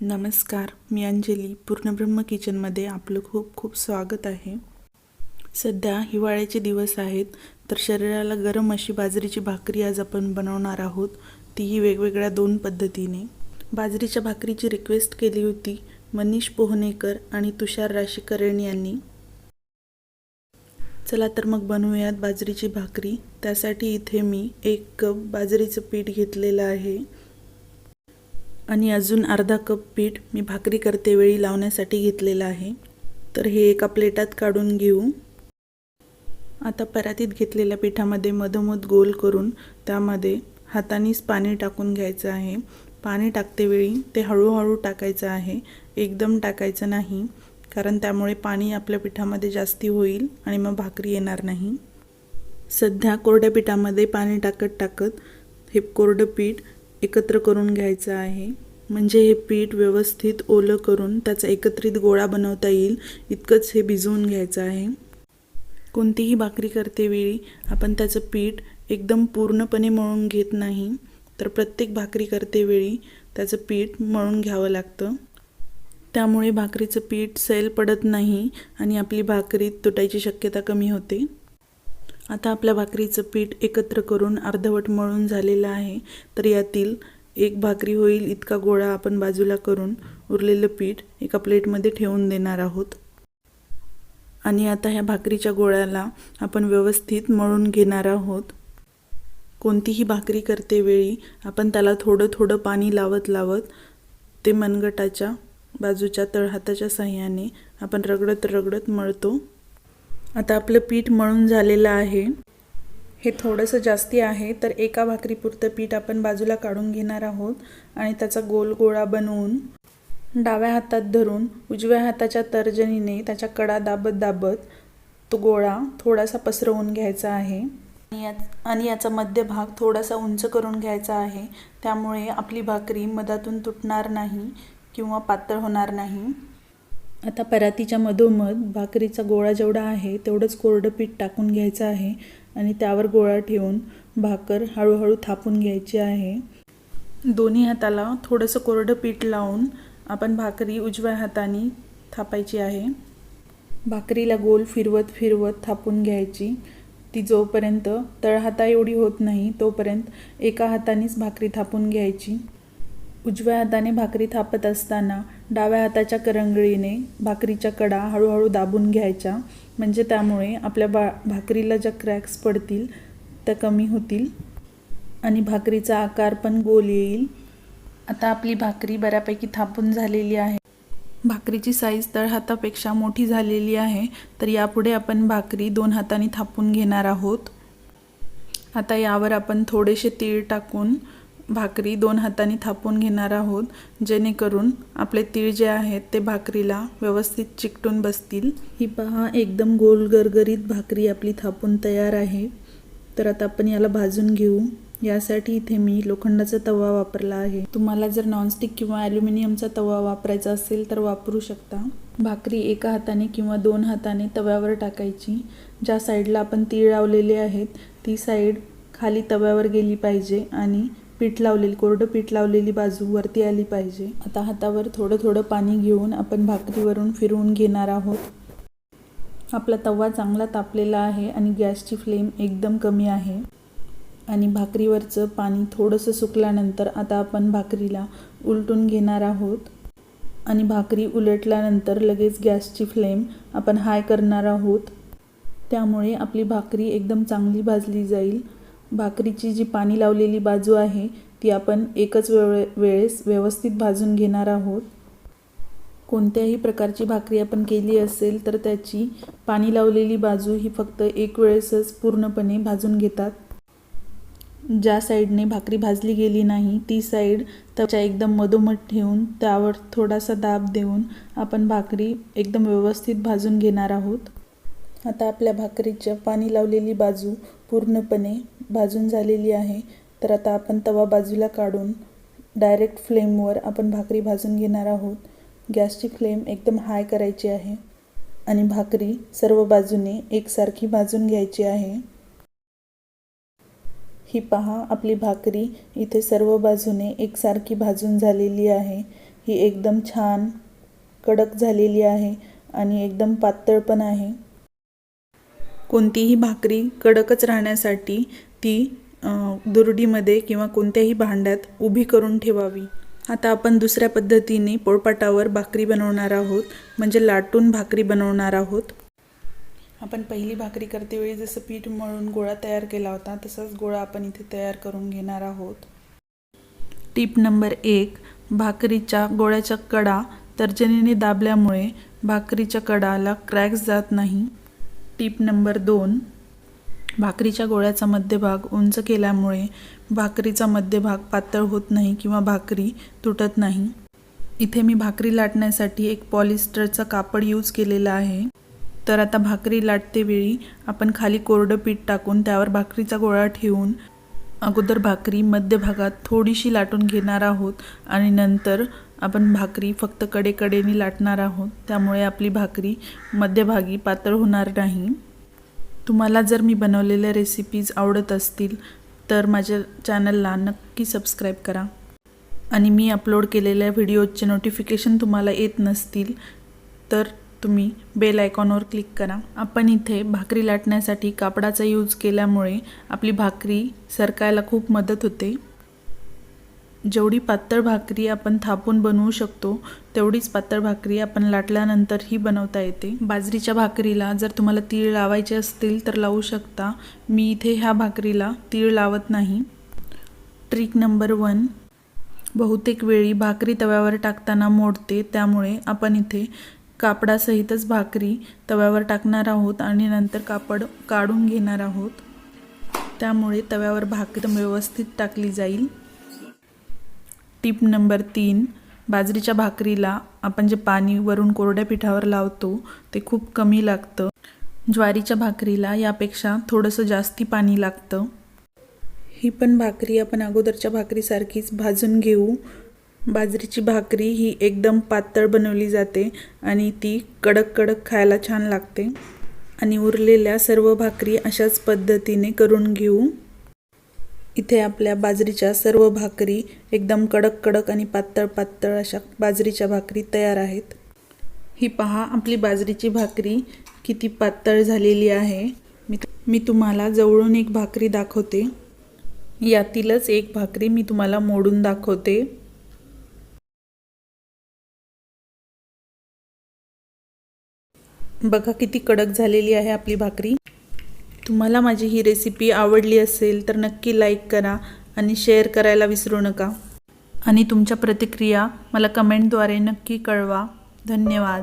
नमस्कार मी अंजली. पूर्णब्रह्म किचनमध्ये आपलं खूप खूप स्वागत आहे. सध्या हिवाळ्याचे दिवस आहेत तर शरीराला गरम अशी बाजरीची भाकरी आज आपण बनवणार आहोत. तीही वेगवेगळ्या दोन पद्धतीने. बाजरीच्या भाकरीची रिक्वेस्ट केली होती मनीष पोहनेकर आणि तुषार राशीकरण यांनी. चला तर मग बनवूयात बाजरीची भाकरी. त्यासाठी इथे मी एक कप बाजरीचं पीठ घेतलेलं आहे. आणि अजून अर्धा कप पीठ मी भाकरी करते वेळी लावण्यासाठी घेतलेलं आहे. तर हे एका प्लेटात काढून घेऊ. आता परातीत घेतलेल्या पिठामध्ये मधोमध गोल करून त्यामध्ये हातानेच पाणी टाकून घ्यायचं आहे. पाणी टाकतेवेळी ते हळूहळू टाकायचं आहे. एकदम टाकायचं नाही कारण त्यामुळे पाणी आपल्या पिठामध्ये जास्ती होईल आणि मग भाकरी येणार नाही. सध्या कोरड्या पिठामध्ये पाणी टाकत टाकत हे कोरडं पीठ एकत्र करून घ्यायचं आहे. म्हणजे हे पीठ व्यवस्थित ओलं करून त्याचा एकत्रित गोळा बनवता येईल. इतकंच हे भिजवून घ्यायचं आहे. कोणतीही भाकरी करतेवेळी आपण त्याचं पीठ एकदम पूर्णपणे मळून घेत नाही. तर प्रत्येक भाकरी करतेवेळी त्याचं पीठ मळून घ्यावं लागतं. त्यामुळे भाकरीचं पीठ सैल पडत नाही आणि आपली भाकरी तुटायची शक्यता कमी होते. आता आपल्या भाकरीचं पीठ एकत्र करून अर्धवट मळून झालेलं आहे. तर यातील एक भाकरी होईल इतका गोळा आपण बाजूला करून उरलेलं पीठ एका प्लेटमध्ये ठेवून देणार आहोत. आणि आता ह्या भाकरीच्या गोळ्याला आपण व्यवस्थित मळून घेणार आहोत. कोणतीही भाकरी करते वेळी आपण त्याला थोडं थोडं पाणी लावत लावत ते मनगटाच्या बाजूच्या तळहाताच्या साह्याने आपण रगडत रगडत मळतो. आता आपलं पीठ मळून झालेलं आहे. हे थोडंसं जास्ती आहे तर एका भाकरीपुरतं पीठ आपण बाजूला काढून घेणार आहोत आणि त्याचा गोल गोळा बनवून डाव्या हातात धरून उजव्या हाताच्या तर्जनीने त्याच्या कडा दाबत दाबत तो गोळा थोडासा पसरवून घ्यायचा आहे. आणि या आणि याचा मध्यभाग थोडासा उंच करून घ्यायचा आहे. त्यामुळे आपली भाकरी मधातून तुटणार नाही किंवा पातळ होणार नाही. आता परातीच्या मधोमध भाकरीचा गोळा जेवढा आहे तेवढंच कोरडं पीठ टाकून घ्यायचं आहे आणि त्यावर गोळा ठेवून भाकर हळूहळू थापून घ्यायची आहे. दोन्ही हाताला थोडंसं कोरडं पीठ लावून आपण भाकरी उजव्या हाताने थापायची आहे. भाकरीला गोल फिरवत फिरवत थापून घ्यायची. ती जोपर्यंत तळहाता एवढी होत नाही तोपर्यंत एका हातानेच भाकरी थापून घ्यायची. उजव्या हाताने भाकरी थापत असताना डाव्या हाताच्या करंगळीने भाकरीच्या कडा हळूहळू दाबून घ्यायच्या. म्हणजे त्यामुळे आपल्या बा भाकरीला ज्या क्रॅक्स पडतील त्या कमी होतील. आणि भाकरीचा आकार पण गोल येईल. आता आपली भाकरी बऱ्यापैकी थापून झालेली आहे. भाकरीची साईज तळहातापेक्षा मोठी झालेली आहे. तर यापुढे आपण भाकरी दोन हाताने थापून घेणार आहोत. आता यावर आपण थोडेसे तीळ टाकून भाकरी दोन हाताने थापून घेणार आहोत. जेणेकरून आपले तीळ जे आहेत ते भाकरीला व्यवस्थित चिकटून बसतील. ही पहा एकदम गोल गरगरीत भाकरी आपली थापून तयार आहे. तर आता आपण याला भाजून घेऊ. यासाठी इथे मी लोखंडाचा तवा वापरला आहे. तुम्हाला जर नॉनस्टिक किंवा ॲल्युमिनियमचा तवा वापरायचा असेल तर वापरू शकता. भाकरी एका हाताने किंवा दोन हाताने तव्यावर टाकायची. ज्या साईडला आपण तीळ लावलेले आहेत ती साईड खाली तव्यावर गेली पाहिजे आणि पीठ लावलेली कोरडं पीठ लावलेली बाजू वरती आली पाहिजे. आता हातावर थोडं थोडं पाणी घेऊन आपण भाकरीवरून फिरवून घेणार आहोत. आपला तवा चांगला तापलेला आहे आणि गॅसची फ्लेम एकदम कमी आहे. आणि भाकरीवरचं पाणी थोडंसं सुकल्यानंतर आता आपण भाकरीला उलटून घेणार आहोत. आणि भाकरी उलटल्यानंतर लगेच गॅसची फ्लेम आपण हाय करणार आहोत. त्यामुळे आपली भाकरी एकदम चांगली भाजली जाईल. भाकरीची जी पाणी लावलेली बाजू आहे ती आपण एकच वेळे वेळेस व्यवस्थित भाजून घेणार आहोत. कोणत्याही प्रकारची भाकरी आपण केली असेल तर त्याची पाणी लावलेली बाजू ही फक्त एक वेळेसच पूर्णपणे भाजून घेतात. ज्या साईडने भाकरी भाजली गेली नाही ती साईड त्याच्या एकदम मधोमध ठेवून त्यावर थोडासा दाब देऊन आपण भाकरी एकदम व्यवस्थित भाजून घेणार आहोत. आता आपल्या भाकरीच्या पाणी लावलेली बाजू पूर्णपणे भाजून झालेली आहे. तर आता आपण तवा बाजूला काढून डायरेक्ट फ्लेमवर आपण भाकरी भाजून घेणार आहोत. गॅसची फ्लेम एकदम हाय करायची आहे. आणि भाकरी सर्व बाजूने एकसारखी भाजून घ्यायची आहे. ही पहा आपली भाकरी इथे सर्व बाजूने एकसारखी भाजून झालेली आहे. ही एकदम छान कडक झालेली आहे आणि एकदम पातळ पण आहे. कोणतीही भाकरी कडकच राहण्यासाठी ती दुरडीमध्ये किंवा कोणत्याही भांड्यात उभी करून ठेवावी. आता आपण दुसऱ्या पद्धतीने पोळपाटावर भाकरी बनवणार आहोत. म्हणजे लाटून भाकरी बनवणार आहोत. आपण पहिली भाकरी करतेवेळी जसं पीठ मळून गोळा तयार केला होता तसाच गोळा आपण इथे तयार करून घेणार आहोत. टीप नंबर एक भाकरीच्या गोळ्याच्या कडा तर्जनीने दाबल्यामुळे भाकरीच्या कडाला क्रॅक्स जात नाही. टीप नंबर दोन भाकरीच्या गोळ्याचा मध्यभाग उंच केल्यामुळे भाकरीचा मध्यभाग पातळ होत नाही किंवा भाकरी तुटत नाही. इथे मी भाकरी लाटण्यासाठी एक पॉलिस्टरचा कापड यूज केलेला आहे. तर आता भाकरी लाटतेवेळी आपण खाली कोरडं पीठ टाकून त्यावर भाकरीचा गोळा ठेवून अगोदर भाकरी मध्यभागात थोडीशी लाटून घेणार आहोत आणि नंतर आपण भाकरी फक्त कडेकडेने लाटणार आहोत. त्यामुळे आपली भाकरी मध्यभागी पातळ होणार नाही. तुम्हाला जर मी बनवलेल्या रेसिपीज आवडत असतील तर माझ्या चॅनलला नक्की सबस्क्राईब करा. आणि मी अपलोड केलेल्या व्हिडिओचे नोटिफिकेशन तुम्हाला येत नसतील तर तुम्ही बेल आयकॉनवर क्लिक करा. आपण इथे भाकरी लाटण्यासाठी कापडाचा यूज केल्यामुळे आपली भाकरी सरकायला खूप मदत होते. जेवढी पातळ भाकरी आपण थापून बनवू शकतो तेवढीच पातळ भाकरी आपण लाटल्यानंतरही बनवता येते. बाजरीच्या भाकरीला जर तुम्हाला तीळ लावायचे असतील तर लावू शकता. मी इथे ह्या भाकरीला तीळ लावत नाही. ट्रिक नंबर वन बहुतेक वेळी भाकरी तव्यावर टाकताना मोडते. त्यामुळे आपण इथे कापडासहितच भाकरी तव्यावर टाकणार आहोत आणि नंतर कापड काढून घेणार आहोत. त्यामुळे तव्यावर भाकरी व्यवस्थित टाकली जाईल. टीप नंबर तीन बाजरीच्या भाकरीला आपण जे पाणी वरून कोरड्या पिठावर लावतो ते खूप कमी लागतं. ज्वारीच्या भाकरीला यापेक्षा थोडंसं जास्ती पाणी लागतं. ही पण भाकरी आपण अगोदरच्या भाकरीसारखीच भाजून घेऊ. बाजरीची भाकरी ही एकदम पातळ बनवली जाते आणि ती कडक कडक खायला छान लागते. आणि उरलेल्या सर्व भाकरी अशाच पद्धतीने करून घेऊ. इथे आपल्या बाजरीच्या सर्व भाकरी एकदम कडक कडक आणि पातळ पातळ अशा बाजरीच्या भाकरी तयार आहेत. ही पहा आपली बाजरीची भाकरी किती पातळ झालेली आहे. मी मी तुम्हाला जवळून एक भाकरी दाखवते. यातीलच एक भाकरी मी तुम्हाला मोडून दाखवते. बघा किती कडक झालेली आहे आपली भाकरी. तुम्हाला माझी ही रेसिपी आवडली असेल तर नक्की लाईक करा आणि शेअर करायला विसरू नका. आणि तुमच्या प्रतिक्रिया मला कमेंटद्वारे नक्की कळवा. धन्यवाद.